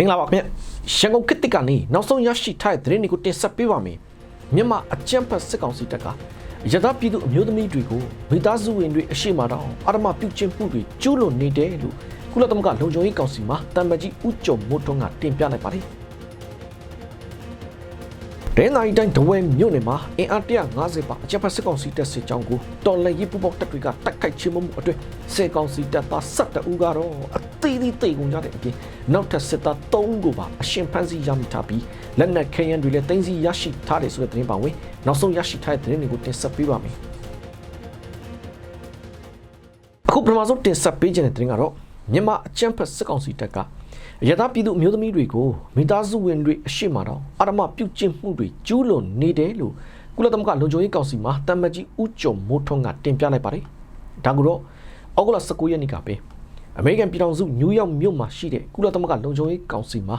မင်္ဂလာပါခင်ဗျရန်ကုန်ခေတ်တစ်ကနေနောက်ဆုံးရရှိထားတဲ့သတင်းတွေကိုတင်ဆက်ပေးပါမယ်မြန်မာအကြမ်းဖက်စစ်ကောင်စီတပ်ကရသပြည်သူအမျိုးသမီးတွေကိုမိသားစုဝင်တွေအရှိမတောင်အာရမပြုတ်ကျင်းမှုတွေကျူးလွန်နေတယ်လို့ကုလသမဂ္ဂလုံခြုံရေးကောင်စီမှတမ္ပကြီးဦးကျော်မိုးထွန်းကတင်ပြလိုက်ပါတယ် ဒဲနိုင်တိုင်းဒဝဲမြို့နယ်မှာအင်အား150ပါအကြမ်းဖက်စစ်ကောင်စီတပ်စစ်ကြောင်းကိုတော်လှန်ရေးပူးပေါင်းတပ်တွေကတိုက်ခိုက်ချေမှုအတွင်းစစ်ကောင်စီတပ်သား12ဦးကတော့အသေးသေးတိတ်ကုန်ကြတဲ့အပြင်နောက်ထပ်စစ်သား3ဦးကိုပါအရှင်ဖမ်းဆီးရမိထားပြီးလက်နက်ခဲယမ်းတွေလည်းတင်းစီရရှိထားတယ်ဆိုတဲ့သတင်းပါဝင်နောက်ဆုံးရရှိထားတဲ့သတင်းတွေကိုတင်ဆက်ပေးပါမယ်အခုပထမဆုံးတင်ဆက်ပေးခြင်းတဲ့သတင်းကတော့မြန်မာအကြမ်းဖက်စစ်ကောင်စီတပ်က ရသပြည်သူအမျိုးသမီးတွေကိုမိသားစုဝင်တွေအရှိမတော့အာရမပြုတ်ကျင့်မှုတွေကျူးလွန်နေတယ်လို့ကုလသမဂ္ဂလုံခြုံရေးကောင်စီမှတမ္ပကြီးဦးကျော်မိုးထွန်းကတင်ပြလိုက်ပါတယ်။ဒါကတော့ဩဂုတ်လ19ရက်နေ့ကပဲအမေရိကန်ပြည်ထောင်စုနယူးယောက်မြို့မှာရှိတဲ့ကုလသမဂ္ဂလုံခြုံရေးကောင်စီမှာ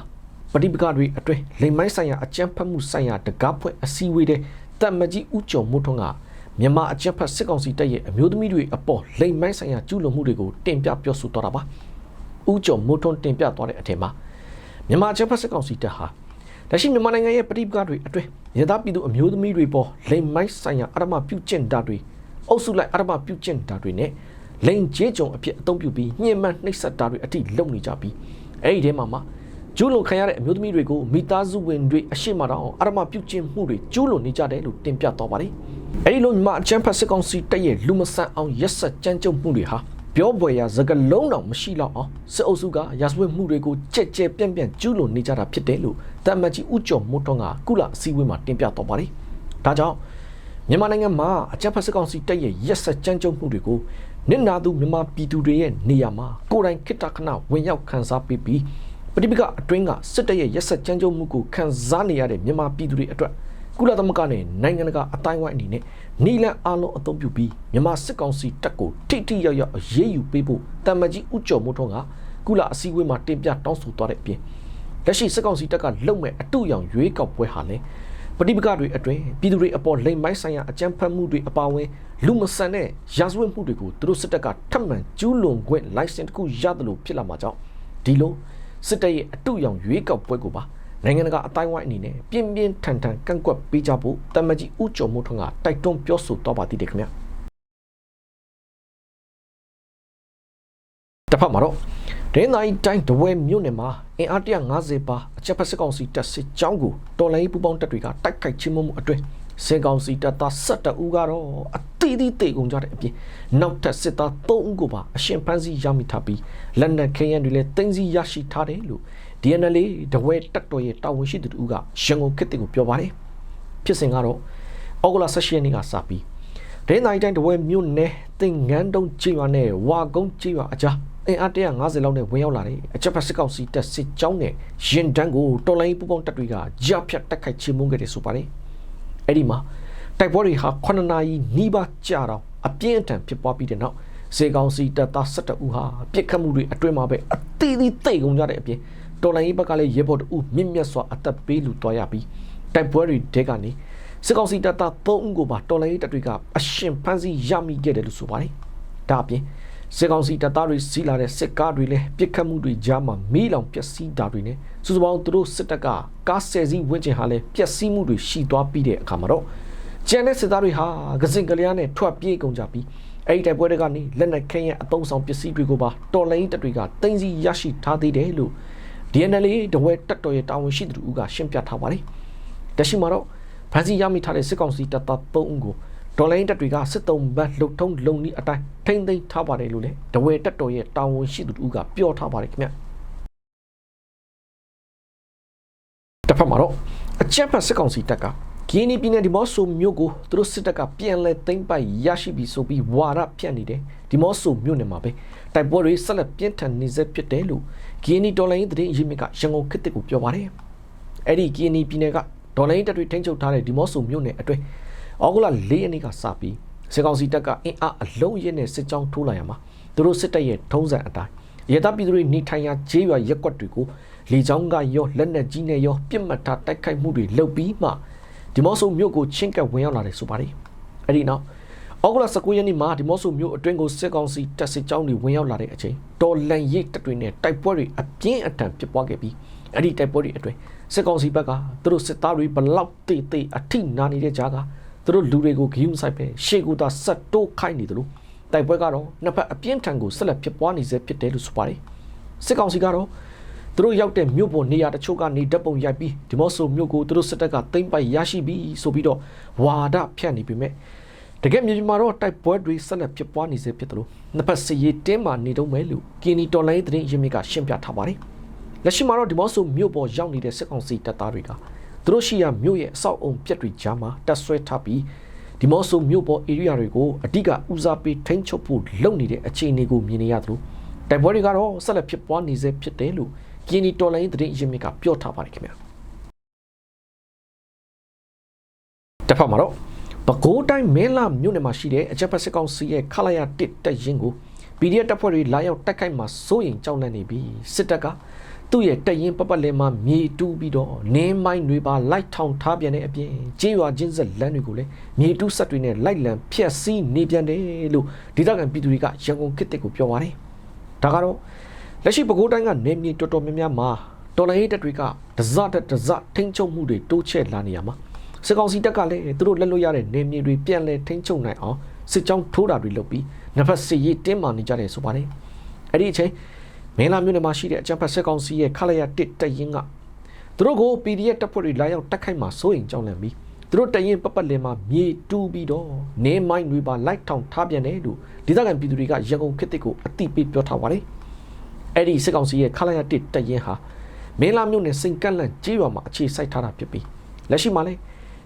ပဋိပက္ခတွေအတွင်းလိမ်မိုင်းဆိုင်ရာအကြမ်းဖက်မှုဆိုင်ရာတကားဖွဲ့အစည်းအဝေးတဲ့တမ္ပကြီးဦးကျော်မိုးထွန်းကမြန်မာအကြမ်းဖက်စစ်ကောင်စီတပ်ရဲ့အမျိုးသမီးတွေအပေါ်လိမ်မိုင်းဆိုင်ရာကျူးလွန်မှုတွေကိုတင်ပြပြောဆိုသွားတာပါ။ ဦးကျော်မိုးထွန်းတင်ပြသွားတဲ့အထက်မှာမြန်မာအကြမ်းဖက်စစ်ကောင်စီတပ်ဟာလက်ရှိမြန်မာနိုင်ငံရဲ့ပြည်ပကတွေအတွင်းရသပြည်သူအမျိုးသမီးတွေပေါ်လိမ်မိုင်းဆိုင်ရာအရမပြုတ်ကျင့်တာတွေအုပ်စုလိုက်အရမပြုတ်ကျင့်တာတွေနဲ့လိန်ကျေးကြုံအဖြစ်အသုံးပြုပြီးညှဉ်းပန်းနှိပ်စက်တာတွေအထိလုပ်နေကြပြီးအဲ့ဒီထဲမှာမှကျူးလွန်ခံရတဲ့အမျိုးသမီးတွေကိုမိသားစုဝင်တွေအရှိမတောင်အရမပြုတ်ကျင့်မှုတွေကျူးလွန်နေကြတယ်လို့တင်ပြသွားပါတယ်အဲ့ဒီလိုမြန်မာအကြမ်းဖက်စစ်ကောင်စီတပ်ရဲ့လူမဆန်အောင်ရက်ဆက်ကြမ်းကြုတ်မှုတွေဟာ ပြောပွေရာစကလုံးတော်မရှိတော့အောင်စစ်အုပ်စုကရာဇဝတ်မှုတွေကိုကြက်ကြက်ပြန့်ပြန့်ကျူးလွန်နေကြတာဖြစ်တယ်လို့တမ္မကြီးဦးကျော်မိုးထွန်းကကုလအစည်းအဝေးမှာတင်ပြသွားပါတယ်။ဒါကြောင့်မြန်မာနိုင်ငံမှာအကြမ်းဖက်စစ်ကောင်စီတပ်ရဲ့ရက်ဆက်ကြမ်းကြုတ်မှုတွေကိုနစ်နာသူမြန်မာပြည်သူတွေရဲ့နေရာမှာကိုယ်တိုင်ခိတ္တခဏဝင်ရောက်ခန်းစားပေးပြီးပဋိပက္ခအတွင်းကစစ်တပ်ရဲ့ရက်ဆက်ကြမ်းကြုတ်မှုကိုခန်းစားနေရတဲ့မြန်မာပြည်သူတွေအတွက် ကုလသမဂ္ဂနဲ့နိုင်ငံတကာအတိုင်းအဝိုင်းအနေနဲ့နီလန်အားလုံးအသုံးပြုပြီးမြန်မာစစ်ကောင်စီတပ်ကိုထိထိရောက်ရောက်အရေးယူပေးဖို့တမ္မကြီးဥကျော်မိုးထွန်းကကုလအစည်းအဝေးမှာတင်ပြတောင်းဆိုသွားတဲ့အပြင်လက်ရှိစစ်ကောင်စီတပ်ကလုံမဲ့အတူရောင်ရွေးကောက်ပွဲဟာလည်းပဋိပက္ခတွေအတွင်းပြည်သူတွေအပေါ်လိမ်မိုင်းဆိုင်ရာအကြမ်းဖက်မှုတွေအပါအဝင်လူမဆန်တဲ့ရာဇဝတ်မှုတွေကိုသူတို့စစ်တပ်ကထပ်မံကျူးလွန်ခွင့် license တစ်ခုရတယ်လို့ဖြစ်လာမှာကြောင့်ဒီလိုစစ်တပ်ရဲ့အတူရောင်ရွေးကောက်ပွဲကိုပါ နိုင်ငံတကာအတိုင်းဝိုင်းအနေနဲ့ပြင်းပြင်းထန်ထန်ကန့်ကွက်ပေးကြဖို့တမန်ကြီးဦးကျော်မိုးထွန်းကတိုက်တွန်းပြောဆိုတော့ပါတည်တယ်ခင်ဗျာတစ်ဖက်မှာတော့ဒင်းနိုင်တိုင်းတဝဲမြို့နယ်မှာအင်အား150ပါအချက်ဖက်စစ်ကောင်စီတပ်စစ်ကြောင်းကိုတော်လိုင်းပူပေါင်းတပ်တွေကတိုက်ခိုက်ချင်းမှုအတွင်းစစ်ကောင်စီတပ်သား12ဦးကတော့အသေးသေးတေကုန်ကြတဲ့အပြင်နောက်ထပ်စစ်သား3ဦးကိုပါအရှင်ဖမ်းဆီးရမိထားပြီးလက်နက်ခဲယမ်းတွေလည်းတင်းစီရရှိထားတယ်လို့ DNL တဝဲတက်တော်ရဲ့တာဝန်ရှိသူတို့ကရန်ကုန်ခေတ်ကိုပြောပါတယ်ဖြစ်စဉ်ကတော့ဩဂုတ်လ16ရက်နေ့ကစပြီးဒင်းနိုင်တိုင်းတဝဲမြို့နယ်တင်ငန်းတုံးချေရွာနဲ့ဝါကုန်းချေရွာအကြားအင်အား150လောက်နဲ့ဝင်ရောက်လာတဲ့အချက်ဖက်စစ်ကောင်စီတပ်စစ်ကြောင်းနဲ့ရင်တန်းကိုတော်လိုင်းပူပေါင်းတပ်တွေကကြားဖြတ်တက်ခိုက်ချေမှုခဲ့တယ်ဆိုပါတယ်အဲ့ဒီမှာတိုက်ပွဲတွေဟာ9နာရီနီးပါးကြာတော့အပြင်းအထန်ဖြစ်ပွားပြီးတဲ့နောက်စေကောင်စီတပ်သား12ဦးဟာပြစ်ခတ်မှုတွေအတွင်းမှာပဲအသီးသီးတိတ်ကုန်ကြတဲ့အပြင် တော်လိုင်းဘက်ကလည်းရေဘော်တူမြင့်မြတ်စွာအသက်ပေးလူသွားရပြီးတိုက်ပွဲတွေတဲကနေစစ်ကောင်စီတပ်သား3ဦးကိုပါတော်လိုင်းတပ်တွေကအရှင်ဖမ်းဆီးရမိခဲ့တယ်လို့ဆိုပါတယ်ဒါအပြင်စစ်ကောင်စီတပ်သားတွေစီးလာတဲ့စစ်ကားတွေလည်းပြစ်ခတ်မှုတွေကြားမှာမီးလောင်ပျက်စီးတာတွေနဲ့စုစုပေါင်းသူတို့စစ်တပ်ကကားဆယ်စီးဝန်းကျင်ဟာလည်းပျက်စီးမှုတွေရှိသွားပြီးတဲ့အခါမှာတော့ကျန်တဲ့စစ်သားတွေဟာကစင်ကလျားနဲ့ထွက်ပြေးကုန်ကြပြီးအဲ့ဒီတိုက်ပွဲတွေကနေလက်နက်ခဲယံအုံဆောင်ပစ္စည်းတွေကိုပါတော်လိုင်းတပ်တွေကတင်စီရရှိထားသေးတယ်လို့ DNL တဝဲတက်တော်ရဲ့တာဝန်ရှိသူတို့ကရှင်းပြထားပါတယ်။တရှိမှာတော့ဖန်စီရမိထားတဲ့စစ်ကောင်စီတပ်သား3ဦးကိုဒေါ်လိုင်းတပ်တွေကစစ်တုံးဘတ်လှုပ်ထုံးလုံနီးအတိုင်းထိမ့်သိမ်းထားပါတယ်လို့လည်းတဝဲတက်တော်ရဲ့တာဝန်ရှိသူတို့ကပြောထားပါတယ်ခင်ဗျ။တစ်ဖက်မှာတော့အကြက်ဖက်စစ်ကောင်စီတပ်က ဂီနီပြည်နယ်ဒီမော့ဆိုမြို့ကိုသူတို့စစ်တပ်ကပြန်လဲသိမ်းပိုက်ရရှိပြီးဆိုပြီးဝါရဖြန့်နေတယ်ဒီမော့ဆိုမြို့နယ်မှာပဲတိုက်ပွဲတွေဆက်လက်ပြင်းထန်နေစေဖြစ်တယ်လို့ဂီနီဒေါ်လာရင်းသတင်းအရေးမြစ်ကရန်ကုန်ခေတ်ကိုပြောပါတယ်အဲ့ဒီဂီနီပြည်နယ်ကဒေါ်လာရင်းတပ်တွေထိန်းချုပ်ထားတဲ့ဒီမော့ဆိုမြို့နယ်အတွင်းဩဂုတ်လ၄ရက်နေ့ကစပြီးစစ်ကောင်စီတပ်ကအင်အားအလုံးရင်းနဲ့စစ်ကြောင်းထိုးလာရမှာသူတို့စစ်တပ်ရဲ့ထုံးစံအတိုင်းရဲတပ်ပြည်သူတွေနေထိုင်ရာဂျေးရွာရက်ကွက်တွေကိုလေကြောင်းကရောလက်နက်ကြီးနဲ့ရောပြစ်မှတ်ထားတိုက်ခိုက်မှုတွေလုပ်ပြီးမှ ဒီမော့ဆိုမြို့ကိုချင်းကပ်ဝင်ရောက်လာတယ်ဆိုပါတယ်အဲ့ဒီနောက်ဩဂုတ်လ19ရက်နေ့မှာဒီမော့ဆိုမြို့အတွင်းကိုစစ်ကောင်စီတပ်စစ်ကြောင်းတွေဝင်ရောက်လာတဲ့အချိန်တော်လန်ရိတ်တပ်တွေနဲ့တိုက်ပွဲတွေအပြင်းအထန်ဖြစ်ပွားခဲ့ပြီးအဲ့ဒီတိုက်ပွဲတွေအတွင်းစစ်ကောင်စီဘက်ကသူတို့စစ်သားတွေဘလောက်တိတ်တိတ်အထိနာနေတဲ့ကြားကသူတို့လူတွေကိုဂယုမဆိုင်ပဲရှေ့ကူတာဆက်တိုးခိုင်းနေတယ်လို့တိုက်ပွဲကတော့နှစ်ဖက်အပြင်းထန်ကိုဆက်လက်ဖြစ်ပွားနေစေဖြစ်တယ်လို့ဆိုပါတယ်စစ်ကောင်စီကတော့ သူတို့ရောက်တဲ့မြို့ပေါ်နေရာတချို့ကနေဓာတ်ပုံရိုက်ပြီးဒီမော့ဆိုမြို့ကိုသူတို့စစ်တပ်ကသိမ်းပိုက်ရရှိပြီးဆိုပြီးတော့ဝါဒဖြန့်နေပြီမဲ့တကယ်မြေပြင်မှာတော့တိုက်ပွဲတွေဆက်လက်ဖြစ်ပွားနေစေဖြစ်တယ်လို့နှစ်ဖက်စစ်ရေးတင်းမာနေတော့မယ်လို့ကီနီတော်လိုင်းသတင်းရင်းမြစ်ကရှင်းပြထားပါတယ်လက်ရှိမှာတော့ဒီမော့ဆိုမြို့ပေါ်ရောက်နေတဲ့စစ်ကောင်စီတပ်သားတွေကသူတို့ရှိရာမြို့ရဲ့အဆောက်အုံပြက်တွေကြားမှာတပ်ဆွဲထားပြီးဒီမော့ဆိုမြို့ပေါ် area တွေကိုအဓိကဦးစားပေးထိန်းချုပ်ဖို့လုပ်နေတဲ့အခြေအနေကိုမြင်နေရသလိုတိုက်ပွဲတွေကတော့ဆက်လက်ဖြစ်ပွားနေစေဖြစ်တယ်လို့ ကီနီတော်လိုင်းသတင်းရင်းမြစ်ကပြောထားပါတယ်ခင်ဗျာတစ်ဖက်မှာတော့ပဲခူးတိုင်းမင်းလာမြို့နယ်မှာရှိတဲ့အကြက်ဖက်စစ်ကောင်စီရဲ့ခလာရတစ်တက်ရင်ကို PDF တပ်ဖွဲ့တွေလာရောက်တိုက်ခိုက်မှာစိုးရင်ကြောက်လန့်နေပြီးစစ်တပ်ကသူ့ရဲ့တက်ရင်ပပတ်လည်မှာမြေတူးပြီးတော့နင်းမိုင်းတွေပါလိုက်ထောင်ထားပြန်တဲ့အပြင်ကြေးရွာချင်းဆက်လမ်းတွေကိုလည်းမြေတူးဆက်တွေနဲ့လိုက်လံဖျက်ဆီးနေပြန်တယ်လို့ဒေသခံပြည်သူတွေကရန်ကုန်ခေတ်တစ်ကိုပြောပါတယ်ဒါကတော့ လက်ရှိပဲခူးတိုင်းကနေမြေတော်တော်များများမှာတော်လိုင်းတပ်တွေကဒဇတ်ဒဇတ်ထိန်းချုပ်မှုတွေတိုးချဲ့လာနေရမှာစစ်ကောင်စီတပ်ကလည်းသူတို့လက်လွတ်ရတဲ့နေမြေတွေပြန်လဲထိန်းချုပ်နိုင်အောင်စစ်ကြောင်းထိုးတာတွေလုပ်ပြီးနှစ်ဖက်စစ်ရေးတင်းမာနေကြတယ်ဆိုပါတယ်အဲ့ဒီအချိန်မင်းလာမြို့နယ်မှာရှိတဲ့အကြံဖက်စစ်ကောင်စီရဲ့ခလာရတစ်တရင်ကသူတို့ကို PDF တပ်ဖွဲ့တွေလာရောက်တိုက်ခိုက်မှာစိုးရင်ကြောက်လန့်ပြီးသူတို့တရင်ပပတ်လင်မှာမြေတူးပြီးတော့နေမိုင်းတွေပါလိုက်ထောင်ထားပြန်တယ်လို့ဒေသခံပြည်သူတွေကရန်ကုန်ခေတ်တစ်ကိုအတိပေးပြောထားပါတယ် အဲ့ဒီစစ်ကောင်စီရဲ့ခလာရတစ်တရင်ဟာမင်းလာမြို့နယ်စိန်ကန့်လန့်ကြေးရွာမှာအခြေစိုက်ထားတာဖြစ်ပြီးလက်ရှိမှာလည်း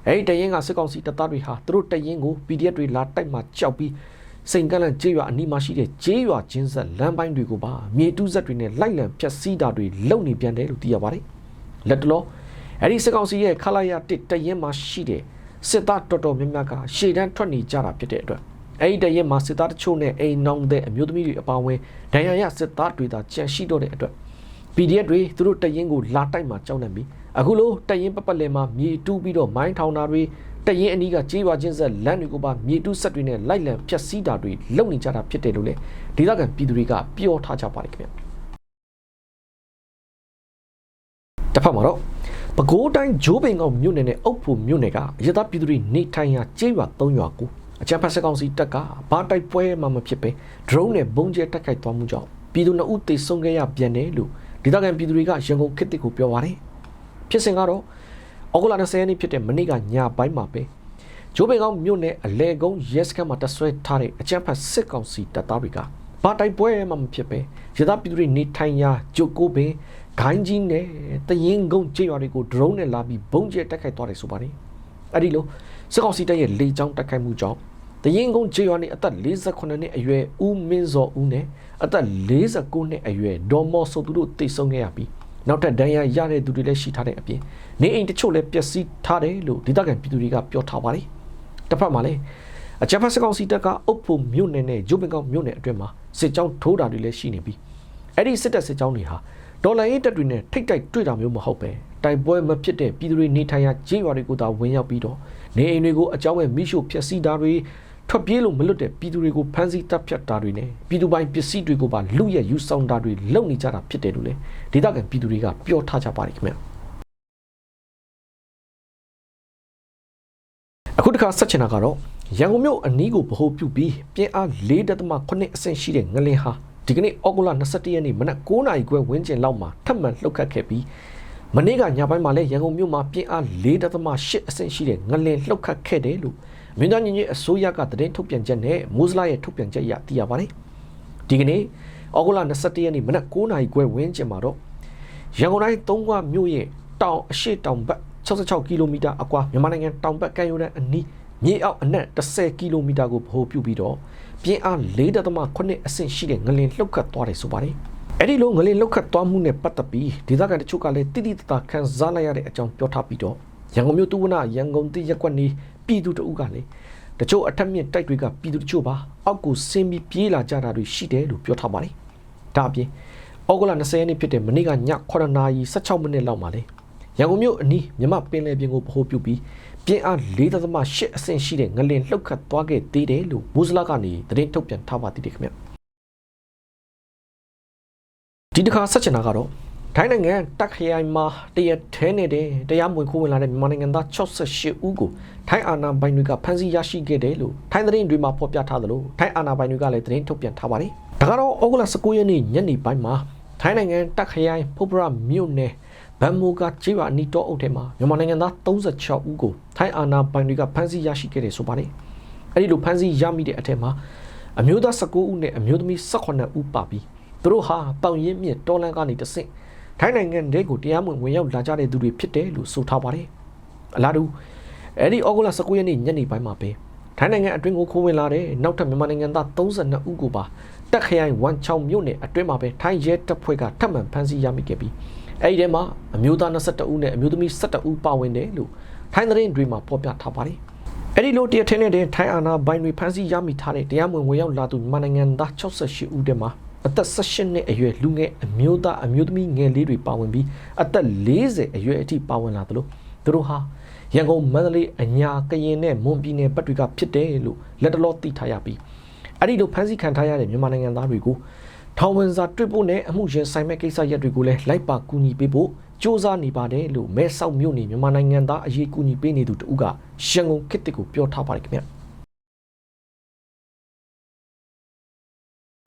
အဲ့ဒီတရင်ကစစ်ကောင်စီတပ်သားတွေဟာသူတို့တရင်ကို PDF တွေလာတိုက်မှာကြောက်ပြီးစိန်ကန့်လန့်ကြေးရွာအနီးမှာရှိတဲ့ကြေးရွာချင်းဆက်လမ်းပိုင်းတွေကိုပါမြေတူးဆက်တွေနဲ့လိုက်လံဖျက်ဆီးတာတွေလုပ်နေပြန်တယ်လို့သိရပါတယ်လက်တလောအဲ့ဒီစစ်ကောင်စီရဲ့ခလာရတစ်တရင်မှာရှိတဲ့စစ်သားတော်တော်များများကရှေ့တန်းထွက်နေကြတာဖြစ်တဲ့အတွက် အဲ့ဒီတရင်မှာစစ်သားတချို့နဲ့အိမ်နောင်တဲ့အမျိုးသမီးတွေအပါအဝင်ဒဏ်ရာရစစ်သားတွေသာကြန့်ရှိတော့တဲ့အတွက် PDF တွေသူတို့တရင်ကိုလာတိုက်မှာကြောက်နေပြီအခုလိုတရင်ပပတ်လည်မှာမြေတူးပြီးတော့မိုင်းထောင်တာတွေတရင်အနီးကကြေးပါချင်းဆက်လမ်းတွေကိုပါမြေတူးဆက်တွေနဲ့လိုက်လံဖျက်ဆီးတာတွေလုပ်နေကြတာဖြစ်တယ်လို့လေဒေသခံပြည်သူတွေကပြောထားကြပါတယ်ခင်ဗျတစ်ဖက်မှာတော့ပဲခူးတိုင်းဂျိုးပင်ကောင်မြို့နယ်နဲ့အုပ်ဖို့မြို့နယ်ကအရသာပြည်သူတွေနေထိုင်ရာကျေးရွာ၃ရွာကို အကြမ်းဖက်စစ်ကောင်စီတပ်ကဘာတိုက်ပွဲမှမဖြစ်ပဲ drone နဲ့ဘုံကျဲတိုက်ခိုက်သွားမှုကြောင့်ပြည်သူနှစ်ဦးသေဆုံးခဲ့ရပြန်တယ်လို့ဒေသခံပြည်သူတွေကရန်ကုန်ခေတ်တစ်ကိုပြောပါတယ်ဖြစ်စဉ်ကတော့ဩဂုတ်လ20ရက်နေ့ဖြစ်တဲ့မနေ့ကညပိုင်းမှာပဲဂျိုးပင်ကောင်မြို့နယ်အလဲကုန်းရဲစခန်းမှာတဆွဲထားတဲ့အကြမ်းဖက်စစ်ကောင်စီတပ်သားတွေကဘာတိုက်ပွဲမှမဖြစ်ပဲရသပြည်သူတွေနေထိုင်ရာဂျိုကိုပင်ဂိုင်းကြီးနဲ့တရင်ကုန်းကျေးရွာတွေကို drone နဲ့လာပြီးဘုံကျဲတိုက်ခိုက်သွားတယ်ဆိုပါတယ်အဲ့ဒီလို စစ်ကောင်စီတပ်ရဲ့လေကြောင်းတိုက်ခိုက်မှုကြောင့်တရင်ကုန်းကျေးရွာနေအသက်48နှစ်အရွယ်ဦးမင်းစောဦးနဲ့အသက်49နှစ်အရွယ်ဒေါ်မော်ဆိုသူတို့တိတ်ဆုံးခဲ့ရပြီးနောက်ထပ်ဒဏ်ရာရတဲ့သူတွေလည်းရှိထားတဲ့အပြင်နေအိမ်တချို့လည်းပျက်စီးထားတယ်လို့ဒေသခံပြည်သူတွေကပြောထားပါတယ်တစ်ဖက်မှာလည်းအကြမ်းဖက်စစ်ကောင်စီတပ်ကအုပ်ဖို့မြို့နယ်နဲ့ဂျိုပင်ကောင်မြို့နယ်အတွင်းမှာစစ်ကြောင်းထိုးတာတွေလည်းရှိနေပြီးအဲ့ဒီစစ်တပ်စစ်ကြောင်းတွေဟာဒေါ်လာရေးတပ်တွေနဲ့ထိတ်တိုက်တွေ့တာမျိုးမဟုတ်ပဲ တိုက်ပွဲမဖြစ်တဲ့ပြည်သူတွေနေထိုင်ရာဂျေးရွာတွေကိုသာဝင်ရောက်ပြီးတော့နေအိမ်တွေကိုအကြောင်းမဲ့မိရှုဖျက်ဆီးတာတွေထွက်ပြေးလို့မလွတ်တဲ့ပြည်သူတွေကိုဖမ်းဆီးတပ်ဖြတ်တာတွေနဲ့ပြည်သူပိုင်းပစ္စည်းတွေကိုပါလူရဲ့ယူဆောင်တာတွေလုပ်နေကြတာဖြစ်တယ်လို့လေဒေသခံပြည်သူတွေကပြောထားကြပါတယ်ခင်ဗျအခုတစ်ခါဆက်ချင်တာကတော့ရန်ကုန်မြို့အနီးကိုဗဟိုပြုပြီးပြင်းအား4.8အဆင့်ရှိတဲ့ငလင်ဟာဒီကနေ့ဩဂုတ်လ22ရက်နေ့မနက်9:00နာရီခွဲဝန်းကျင်လောက်မှာထပ်မံလှုပ်ခတ်ခဲ့ပြီး မနေ့ကညပိုင်းမှာလည်းရန်ကုန်မြို့မှာပြင်းအား4.8အဆင့်ရှိတဲ့ငလင်လှုပ်ခတ်ခဲ့တယ်လို့မင်းသားညီကြီးအစိုးရကသတင်းထုတ်ပြန်ချက်နဲ့မိုးစလာရဲ့ထုတ်ပြန်ချက်အရသိရပါတယ်ဒီကနေ့ဩဂုတ်လ22ရက်နေ့မနက်9:00နာရီခွဲဝန်းကျင်မှာတော့ရန်ကုန်တိုင်းသုံးခွမြို့ရဲ့တောင်အရှိတောင်ဘက်66ကီလိုမီတာအကွာမြန်မာနိုင်ငံတောင်ဘက်ကမ်းရိုးတန်းအနီးမြေအောက်အနက်10ကီလိုမီတာကိုဗဟိုပြုပြီးတော့ပြင်းအား4.8အဆင့်ရှိတဲ့ငလင်လှုပ်ခတ်သွားတယ်ဆိုပါတယ်။ အဲ့ဒီလိုငလင်လှုပ်ခတ်သွားမှုနဲ့ပတ်သက်ပြီးဒေသခံတချို့ကလည်းတိတိတသာခံစားလိုက်ရတဲ့အကြောင်းပြောထားပြီးတော့ရန်ကုန်မြို့တူဝနရန်ကုန်တိရက်ကွက်နေပြည်သူတအုပ်ကလည်းတချို့အထက်မြင့်တိုက်တွေကပြည်သူတချို့ပါအောက်ကိုဆင်းပြီးပြေးလာကြတာတွေရှိတယ်လို့ပြောထားပါတယ်။ဒါအပြင်ဩဂုတ်လ20ရက်နေ့ဖြစ်တဲ့မနေ့ကည9:16မိနစ်လောက်မှာလေရန်ကုန်မြို့အနီးမြမပင်လယ်ပြင်ကိုဗဟိုပြုပြီးပြင်းအား4.8အဆင့်ရှိတဲ့ငလင်လှုပ်ခတ်သွားခဲ့သေးတယ်လို့မိုးစလာကနေသတင်းထုတ်ပြန်ထားပါသေးတယ်ခင်ဗျ ဒီတစ်ခါဆက်ချင်တာကတော့ထိုင်းနိုင်ငံတက်ခရိုင်မှာတရက်ထဲနေတဲ့တရားမဝင်ခိုးဝင်လာတဲ့မြန်မာနိုင်ငံသား68ဦးကိုထိုင်းအာဏာပိုင်တွေကဖမ်းဆီးရရှိခဲ့တယ်လို့ထိုင်းသတင်းတွေမှာဖော်ပြထားသလိုထိုင်းအာဏာပိုင်တွေကလည်းသတင်းထုတ်ပြန်ထားပါတယ်။ဒါကတော့ဩဂုတ်လ19ရက်နေ့ညနေပိုင်းမှာထိုင်းနိုင်ငံတက်ခရိုင်ဖုတ်ပရမြို့နယ်ဘန်မိုကကျေးရွာအနီးတောအုပ်ထဲမှာမြန်မာနိုင်ငံသား36ဦးကိုထိုင်းအာဏာပိုင်တွေကဖမ်းဆီးရရှိခဲ့တယ်ဆိုပါတယ်။အဲဒီလိုဖမ်းဆီးရမိတဲ့အထက်မှာအမျိုးသား19ဦးနဲ့အမျိုးသမီး18ဦးပါပြီး သူတို့ဟာတောင်ရင်မြစ်တော်လန်ကနေတဆင့်ထိုင်းနိုင်ငံတဲကိုတရားမဝင်ဝင်ရောက်လာကြတဲ့သူတွေဖြစ်တယ်လို့ဆိုထားပါတယ်။အလားတူအဲ့ဒီဩဂုတ်လ19ရက်နေ့ညနေပိုင်းမှာပဲထိုင်းနိုင်ငံအတွင်းကိုခိုးဝင်လာတဲ့နောက်ထပ်မြန်မာနိုင်ငံသား32ဦးကိုပါတက်ခရိုင်ဝမ်ချောင်မြို့နယ်အတွင်းမှာပဲထိုင်းရဲတပ်ဖွဲ့ကထပ်မံဖမ်းဆီးရမိခဲ့ပြီးအဲ့ဒီထဲမှာအမျိုးသား22ဦးနဲ့အမျိုးသမီး17ဦးပါဝင်တယ်လို့ထိုင်းသတင်းတွေမှာဖော်ပြထားပါတယ်။အဲ့ဒီလိုတရထင်းနေတဲ့ထိုင်းအာဏာပိုင်တွေဖမ်းဆီးရမိထားတဲ့တရားမဝင်ဝင်ရောက်လာသူမြန်မာနိုင်ငံသား68ဦးထဲမှာ အသက်18နှစ်အရွယ်လူငယ်အမျိုးသားအမျိုးသမီးငယ်လေးတွေပါဝင်ပြီးအသက်40အရွယ်အထိပါဝင်လာသလိုသူတို့ဟာရန်ကုန်မန္တလေးအညာကရင်နဲ့မွန်ပြည်နယ်ဘက်တွေကဖြစ်တယ်လို့လက်တလောသိထားရပြီးအဲ့ဒီလိုဖမ်းဆီးခံထားရတဲ့မြန်မာနိုင်ငံသားတွေကိုထောင်ဝင်စာတွေ့ဖို့နဲ့အမှုရင်ဆိုင်မဲ့ကိစ္စရပ်တွေကိုလည်းလိုက်ပါကူညီပေးဖို့စ조사နေပါတယ်လို့မဲဆောက်မြို့နေမြန်မာနိုင်ငံသားအရေးကူညီပေးနေသူတဦးကရန်ကုန်ခေတ်တစ်ကိုပြောထားပါတယ်ခင်ဗျ